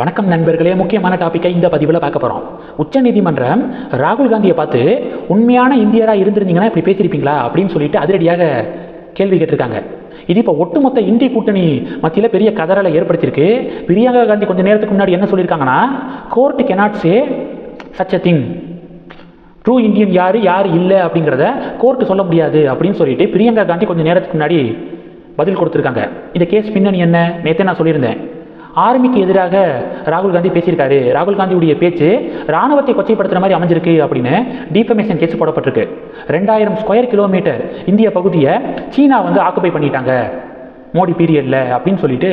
வணக்கம் நண்பர்களே முக்கியமான டாப்பிக்கை இந்த பதிவில் பார்க்க போகிறோம் உச்சநீதிமன்றம் ராகுல் காந்தியை பார்த்து உண்மையான இந்தியராக இருந்திருந்தீங்கன்னா இப்படி பேசியிருப்பீங்களா? அப்படின்னு சொல்லிட்டு அதிரடியாக கேள்வி கேட்டிருக்காங்க. இது இப்போ ஒட்டுமொத்த இந்திய கூட்டணி மத்தியில் பெரிய கதறலை ஏற்படுத்தியிருக்கு. பிரியங்கா காந்தி கொஞ்சம் நேரத்துக்கு முன்னாடி என்ன சொல்லியிருக்காங்கன்னா court cannot say such a thing true Indian யார் யார் இல்லை? அப்படிங்கிறத கோர்ட்டு சொல்ல முடியாது அப்படின்னு சொல்லிட்டு பிரியங்கா காந்தி கொஞ்சம் நேரத்துக்கு முன்னாடி பதில் கொடுத்துருக்காங்க. இந்த கேஸ் பின்னணி என்ன? நேற்றே நான் சொல்லியிருந்தேன். ஆர்மிக்கு எதிராக ராகுல் காந்தி பேசியிருக்காரு. ராகுல் காந்தியுடைய பேச்சு ராணுவத்தை கொச்சைப்படுத்துற மாதிரி அமைஞ்சிருக்கு அப்படின்னு டிஃபமேஷன் கேஸ் போடப்பட்டிருக்கு. ரெண்டாயிரம் ஸ்கொயர் கிலோமீட்டர் இந்திய பகுதியை சீனா வந்து ஆக்குபை பண்ணிட்டாங்க. மோடி பீரியடில் அப்படின்னு சொல்லிட்டு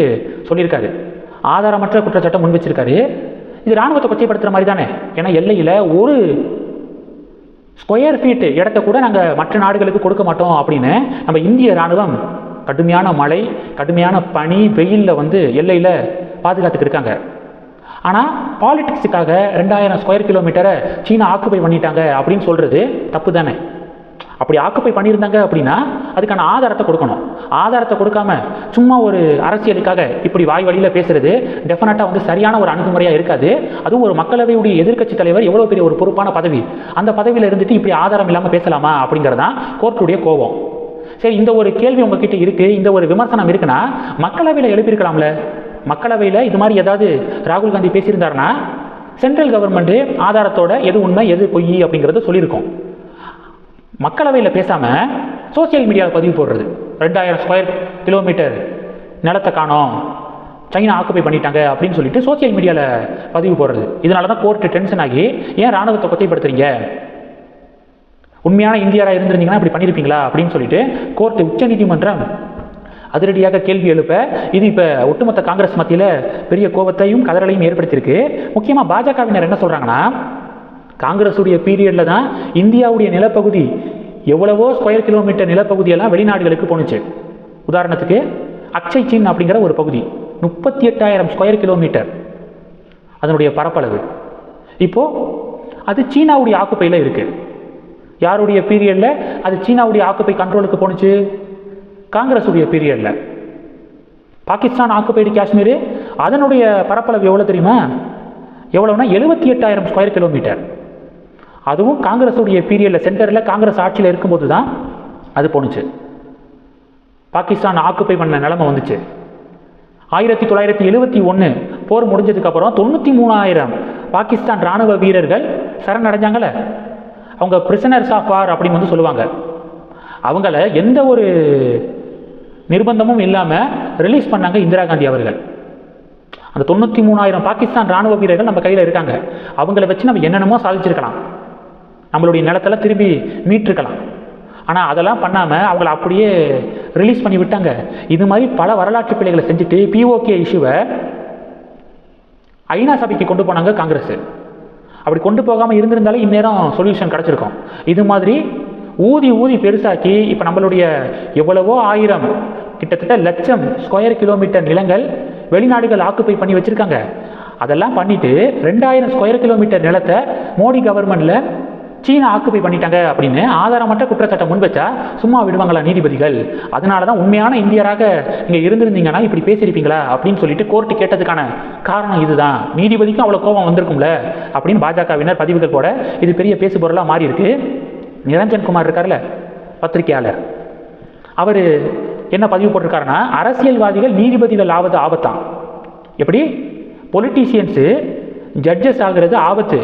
சொல்லியிருக்காரு. ஆதாரமற்ற குற்றச்சாட்டை முன் வச்சிருக்காரு இது ராணுவத்தை கொச்சைப்படுத்துகிற மாதிரி தானே. ஏன்னா எல்லையில் ஒரு ஸ்கொயர் ஃபீட் இடத்த கூட நாங்கள் மற்ற நாடுகளுக்கு கொடுக்க மாட்டோம் அப்படின்னு நம்ம இந்திய ராணுவம் கடுமையான மழை கடுமையான பனி வெயிலில் வந்து எல்லையில் பாதுகாத்துக்கு இருக்காங்க. ஆனால் பாலிடிக்ஸுக்காக ரெண்டாயிரம் ஸ்கொயர் கிலோமீட்டரை சீனா ஆக்குப்பை பண்ணிட்டாங்க அப்படின்னு சொல்கிறது தப்பு தானே அப்படி ஆக்குப்பை பண்ணியிருந்தாங்க அப்படின்னா அதுக்கான ஆதாரத்தை கொடுக்கணும். ஆதாரத்தை கொடுக்காம சும்மா ஒரு அரசியலுக்காக இப்படி வாய் வழியில் பேசுறது டெஃபினட்டாக வந்து சரியான ஒரு அணுகுமுறையாக இருக்காது. அதுவும் ஒரு மக்களவையுடைய எதிர்க்கட்சி தலைவர் எவ்வளோ பெரிய ஒரு பொறுப்பான பதவி? அந்த பதவியில் இருந்துட்டு இப்படி ஆதாரம் இல்லாமல் பேசலாமா அப்படிங்கிறதான் கோர்ட்டுடைய கோபம். சரி இந்த ஒரு கேள்வி உங்ககிட்ட இருக்குது இந்த ஒரு விமர்சனம் இருக்குன்னா மக்களவையில் எழுப்பியிருக்கலாம்ல. மக்களவையில் இது மாதிரி ஏதாவது ராகுல் காந்தி பேசியிருந்தாருன்னா சென்ட்ரல் கவர்மெண்ட்டு ஆதாரத்தோட எது உண்மை எது பொய் அப்படிங்கிறத சொல்லியிருக்கோம். மக்களவையில் பேசாமல் சோசியல் மீடியாவில் பதிவு போடுறது. ரெண்டாயிரம் ஸ்கொயர் கிலோமீட்டர் நிலத்தை காணோம். சைனா ஆக்குப்பை பண்ணிட்டாங்க அப்படின்னு சொல்லிட்டு சோசியல் மீடியாவில் பதிவு போடுறது. இதனால தான் கோர்ட்டு டென்ஷன் ஆகி ஏன் ராணுவத்தை கொத்தைப்படுத்துறீங்க? உண்மையான இந்தியராக இருந்திருந்தீங்கன்னா இப்படி பண்ணியிருப்பீங்களா அப்படின்னு சொல்லிட்டு கோர்ட்டு உச்சநீதிமன்றம் அதிரடியாக கேள்வி எழுப்ப இது இப்போ ஒட்டுமொத்த காங்கிரஸ் மத்தியில் பெரிய கோபத்தையும் கதறலையும் ஏற்படுத்தியிருக்கு. முக்கியமாக பாஜகவினர் என்ன சொல்கிறாங்கன்னா காங்கிரஸுடைய பீரியடில் தான் இந்தியாவுடைய நிலப்பகுதி எவ்வளவோ ஸ்கொயர் கிலோமீட்டர் நிலப்பகுதியெல்லாம் வெளிநாடுகளுக்கு போணுச்சு. உதாரணத்துக்கு அக்ஷய் சீன் அப்படிங்கிற ஒரு பகுதி முப்பத்தி எட்டாயிரம் ஸ்கொயர் கிலோமீட்டர் அதனுடைய பரப்பளவு. இப்போது அது சீனாவுடைய ஆக்குப்பையில் இருக்குது யாருடைய பீரியடில் அது சீனாவுடைய ஆக்குப்பை கண்ட்ரோலுக்கு போணுச்சு? காங்கிரஸுடைய பீரியடில் பாகிஸ்தான் ஆக்குப்பைடு காஷ்மீர் அதனுடைய பரப்பளவு எவ்வளோ தெரியுமா? எவ்வளோனா எழுபத்தி எட்டாயிரம் ஸ்கொயர் கிலோமீட்டர் அதுவும் காங்கிரஸுடைய பீரியடில் சென்டரில் காங்கிரஸ் ஆட்சியில் இருக்கும்போது தான் அது போணுச்சு. பாகிஸ்தான் ஆக்குப்பை பண்ண நிலைமை வந்துச்சு. ஆயிரத்தி தொள்ளாயிரத்தி எழுபத்தி ஒன்று போர் முடிஞ்சதுக்கப்புறம் தொண்ணூற்றி மூணாயிரம் பாகிஸ்தான் இராணுவ வீரர்கள் சரணடைஞ்சாங்கல்ல. அவங்க பிரிசனர்ஸ் ஆஃப் வார் அப்படின்னு வந்து சொல்லுவாங்க. அவங்கள எந்த ஒரு நிர்பந்தமும் இல்லாமல் ரிலீஸ் பண்ணாங்க இந்திரா காந்தி அவர்கள். அந்த தொண்ணூற்றி மூணாயிரம் பாகிஸ்தான் ராணுவ வீரர்கள் நம்ம கையில் இருக்காங்க. அவங்கள வச்சு நம்ம என்னென்னமோ சாதிச்சிருக்கலாம். நம்மளுடைய நிலத்தில் திரும்பி மீட்டிருக்கலாம். ஆனால் அதெல்லாம் பண்ணாமல் அவங்கள அப்படியே ரிலீஸ் பண்ணி விட்டாங்க. இது மாதிரி பல வரலாற்று பிள்ளைகளை செஞ்சுட்டு பிஓகே இஷ்யூவை ஐநா சபைக்கு கொண்டு போனாங்க காங்கிரஸ். அப்படி கொண்டு போகாமல் இருந்திருந்தாலே இந்நேரம் சொல்யூஷன் கிடச்சிருக்கும். இது மாதிரி ஊதி ஊதி பெருசாக்கி இப்போ நம்மளுடைய எவ்வளவோ ஆயிரம் கிட்டத்தட்ட லட்சம் ஸ்கொயர் கிலோமீட்டர் நிலங்கள் வெளிநாடுகள் ஆக்குப்பை பண்ணி வச்சுருக்காங்க. அதெல்லாம் பண்ணிவிட்டு ரெண்டாயிரம் ஸ்கொயர் கிலோமீட்டர் நிலத்தை மோடி கவர்மெண்ட்டில் சீனா ஆக்குப்பை பண்ணிட்டாங்க அப்படின்னு ஆதாரமற்ற குற்றச்சாட்டை முன் வச்சா சும்மா விடுவாங்களா நீதிபதிகள்? அதனால தான் உண்மையான இந்தியராக நீங்கள் இருந்திருந்தீங்கன்னா இப்படி பேசியிருப்பீங்களா அப்படின்னு சொல்லிட்டு கோர்ட்டு கேட்டதுக்கான காரணம் இதுதான். நீதிபதிக்கும் அவ்வளோ கோபம் வந்திருக்கும்ல அப்படின்னு பாஜகவினர் பதிவுகள் போட இது பெரிய பேசு பொருளாக மாறி இருக்கு நிரஞ்சன் குமார் இருக்கார்ல பத்திரிகையாளர். அவர் என்ன பதிவு போட்டிருக்காருன்னா அரசியல்வாதிகள் நீதிபதிகள் ஆவது ஆபத்தான். எப்படி? பொலிட்டீஷியன்ஸு ஜட்ஜஸ் ஆகிறது ஆபத்து.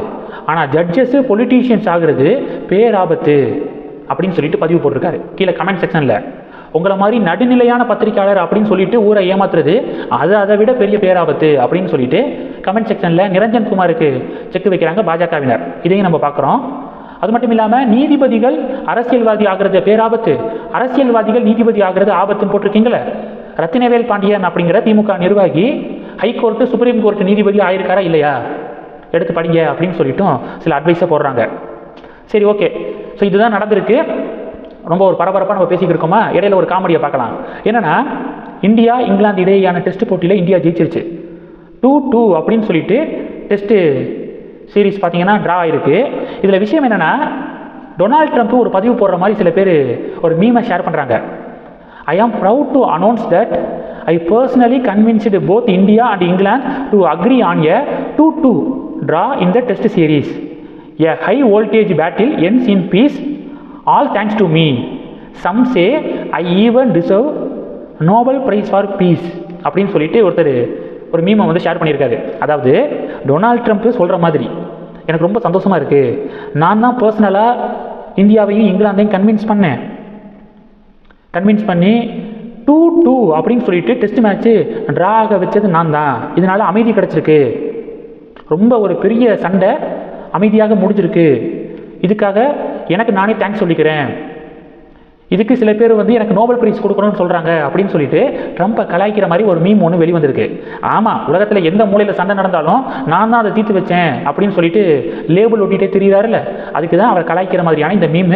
ஆனால் ஜட்ஜஸ்ஸு பொலிட்டீஷியன்ஸ் ஆகிறது பேராபத்து அப்படின்னு சொல்லிட்டு பதிவு போட்டிருக்காரு. கீழே கமெண்ட் செக்ஷனில் உங்களை மாதிரி நடுநிலையான பத்திரிக்கையாளர் அப்படின்னு சொல்லிட்டு ஊரை ஏமாத்துறது அது அதை விட பெரிய பேராபத்து அப்படின்னு சொல்லிட்டு கமெண்ட் செக்ஷனில் நிரஞ்சன் குமாருக்கு செக் வைக்கிறாங்க பாஜகவினர். இதையும் நம்ம பார்க்குறோம். அது மட்டும் இல்லாமல் நீதிபதிகள் அரசியல்வாதி ஆகிறது பேராபத்து அரசியல்வாதிகள் நீதிபதி ஆகிறது ஆபத்துன்னு போட்டிருக்கீங்களே? ரத்தினவேல் பாண்டியன் அப்படிங்கிற திமுக நிர்வாகி ஹைகோர்ட்டு சுப்ரீம் கோர்ட்டு நீதிபதி ஆயிருக்காரா இல்லையா? எடுத்து படிங்க அப்படின்னு சொல்லிட்டும் சில அட்வைஸை போடுறாங்க. சரி ஓகே ஸோ இதுதான் நடந்திருக்கு. ரொம்ப ஒரு பரபரப்பாக நம்ம பேசிக்கிட்டு இருக்கோமா? இடையில ஒரு காமெடியை பார்க்கலாம். என்னென்னா இந்தியா இங்கிலாந்து இடையேயான டெஸ்ட் போட்டியில் இந்தியா ஜெயிச்சிருச்சு. டூ டூ அப்படின்னு சொல்லிட்டு டெஸ்ட்டு சீரீஸ் பார்த்தீங்கன்னா ட்ரா ஆயிருக்கு. இதில் விஷயம் என்னென்னா டொனால்ட் ட்ரம்ப் ஒரு பதிவு போடுற மாதிரி சில பேர் ஒரு மீமை ஷேர் பண்ணுறாங்க I am proud to announce that I personally convinced both India and England to agree on a two two draw in the test series a high voltage battle ends in peace all thanks to me some say I even deserve Nobel prize for peace அப்படின்னு சொல்லிட்டு ஒருத்தர் ஒரு மீமை வந்து share பண்ணியிருக்காரு. அதாவது Donald Trump சொல்கிற மாதிரி. எனக்கு ரொம்ப சந்தோஷமாக இருக்குது நான் தான் பர்சனலாக இந்தியாவையும் இங்கிலாந்தையும் கன்வின்ஸ் பண்ணேன். கன்வின்ஸ் பண்ணி டூ டூ அப்படின்னு சொல்லிட்டு டெஸ்ட் மேட்ச்சு ட்ரா ஆக வச்சது நான் தான். இதனால் அமைதி கிடச்சிருக்கு. ரொம்ப ஒரு பெரிய சண்டை அமைதியாக முடிஞ்சிருக்கு. இதுக்காக எனக்கு நானே தேங்க்ஸ் சொல்லிக்கிறேன். இதுக்கு சில பேர் வந்து எனக்கு நோபல் பிரைஸ் கொடுக்கணும்னு சொல்கிறாங்க அப்படின்னு சொல்லிட்டு ட்ரம்ப்பை கலாய்க்கிற மாதிரி ஒரு மீம் ஒன்று வெளிவந்திருக்கு. ஆமாம் உலகத்தில் எந்த மூலையில் சண்டை நடந்தாலும் நான் தான் அதை தீர்த்து வச்சேன் அப்படின்னு சொல்லிட்டு லேபிள் ஒட்டிகிட்டே தெரியுறாருல்ல. அதுக்கு தான் அவர் கலாய்க்கிற மாதிரியான இந்த மீம்